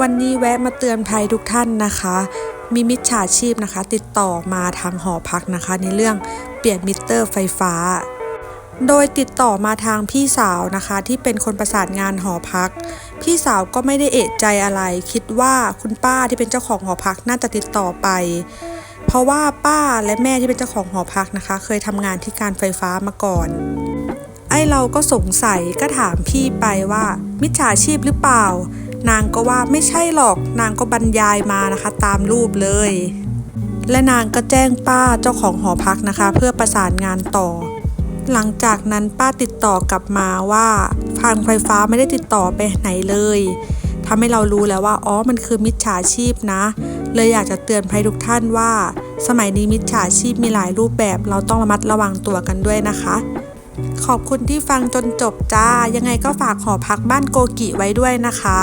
วันนี้แวะมาเตือนภัยทุกท่านนะคะ มีมิจฉาชีพนะคะ ติดต่อมาทางหอพักนะคะ ในเรื่องเปลี่ยนมิเตอร์ไฟฟ้า โดยติดต่อมาทางพี่สาวนะคะ ที่เป็นคนประสานงานหอพัก พี่สาวก็ไม่ได้เอะใจอะไร คิดว่าคุณป้าที่เป็นเจ้าของหอพักน่าจะติดต่อไป เพราะว่าป้าและแม่ที่เป็นเจ้าของหอพักนะคะ เคยทำงานที่การไฟฟ้ามาก่อนไอเราก็สงสัยก็ถามพี่ไปว่า มิจฉาชีพหรือเปล่า นางก็ว่าไม่ใช่หรอก นางก็บรรยายมานะคะ ตามรูปเลย และนางก็แจ้งป้าเจ้าของหอพักนะคะ เพื่อประสานงานต่อ หลังจากนั้นป้าติดต่อกลับมาว่าทางไฟฟ้าไม่ได้ติดต่อไปไหนเลยทำให้เรารู้แล้วว่าอ๋อมันคือมิจฉาชีพนะ เลยอยากจะเตือนภัยทุกท่านว่า สมัยนี้มิจฉาชีพมีหลายรูปแบบ เราต้องระมัดระวังตัวกันด้วยนะคะ ขอบคุณที่ฟังจนจบจ้า ยังไงก็ฝากหอพักบ้านโกกิไว้ด้วยนะคะ